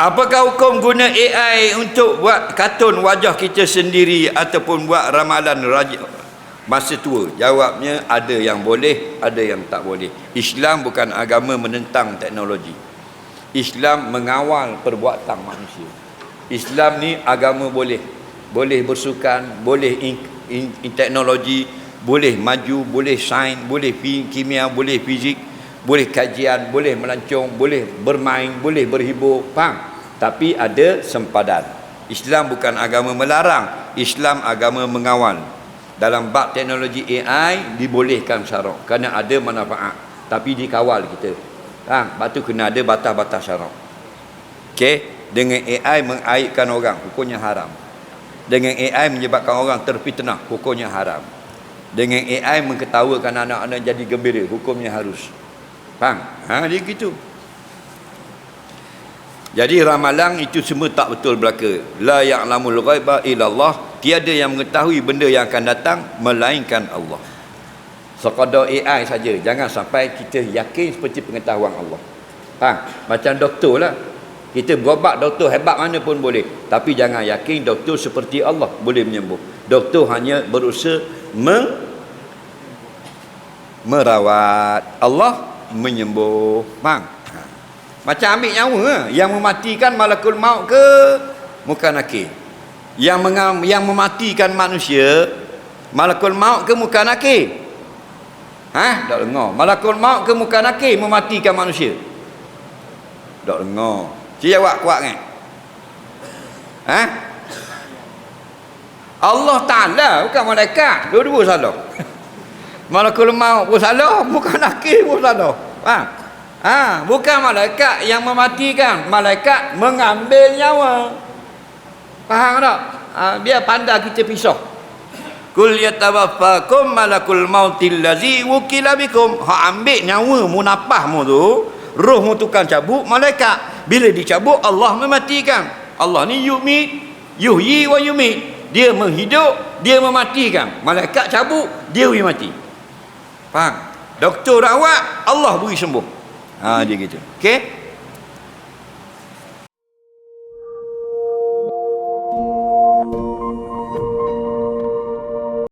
Apakah hukum guna AI untuk buat kartun wajah kita sendiri ataupun buat ramalan raja masa tua? Jawabnya ada yang boleh, ada yang tak boleh. Islam bukan agama menentang teknologi. Islam mengawal perbuatan manusia. Islam ni agama boleh. Boleh bersukan, boleh in, in, in teknologi, boleh maju, boleh sains, boleh kimia, boleh fizik, boleh kajian, boleh melancong, boleh bermain, boleh berhibur. Faham? tapi ada sempadan. Islam bukan agama melarang Islam agama mengawal. Dalam bab teknologi AI dibolehkan syarak kerana ada manfaat. Tapi dikawal kita. Ha, sebab tu kena ada batas-batas syarak. Ok dengan AI mengaitkan orang hukumnya haram. Dengan AI menyebabkan orang terfitnah hukumnya haram. Dengan AI mengketawakan anak-anak jadi gembira hukumnya harus faham ha, dia gitu jadi ramalan itu semua tak betul belaka. La ya'lamul ghaiba illallah. Tiada yang mengetahui benda yang akan datang melainkan Allah. Sekadar AI saja. Jangan sampai kita yakin seperti pengetahuan Allah. Ha, macam doktor lah. Kita berobat doktor hebat mana pun boleh. Tapi jangan yakin doktor seperti Allah boleh menyembuh. Doktor hanya berusaha me merawat. Allah menyembuh. Faham? Macam ambil nyawa eh? yang mematikan malakul maut ke muka nakir. Yang mengam, yang mematikan manusia malakul maut ke muka nakir. Ha? Tak dengar. Malakul maut ke muka nakir mematikan manusia. Tak dengar. Cik jawab kuat kan? Ha? Allah Ta'ala bukan malaikat. Dua-dua salah. Malakul maut pun salah, muka nakir pun salah. Ha? Ha, bukan malaikat yang mematikan, malaikat mengambil nyawa. Faham tak? Ha, biar pandai kita pisah. Kul yatawaffakum malakul mautil ladzi wukila bikum. Ha ambil nyawa munafahmu tu, rohmu tukang cabut malaikat. Bila dicabut Allah mematikan. Allah ni yumit, yuhyi wa yumit. Dia menghidup, dia mematikan. Malaikat cabut, dia mati. Faham? Doktor rawat, Allah beri sembuh. Ha dia gitu. Okey?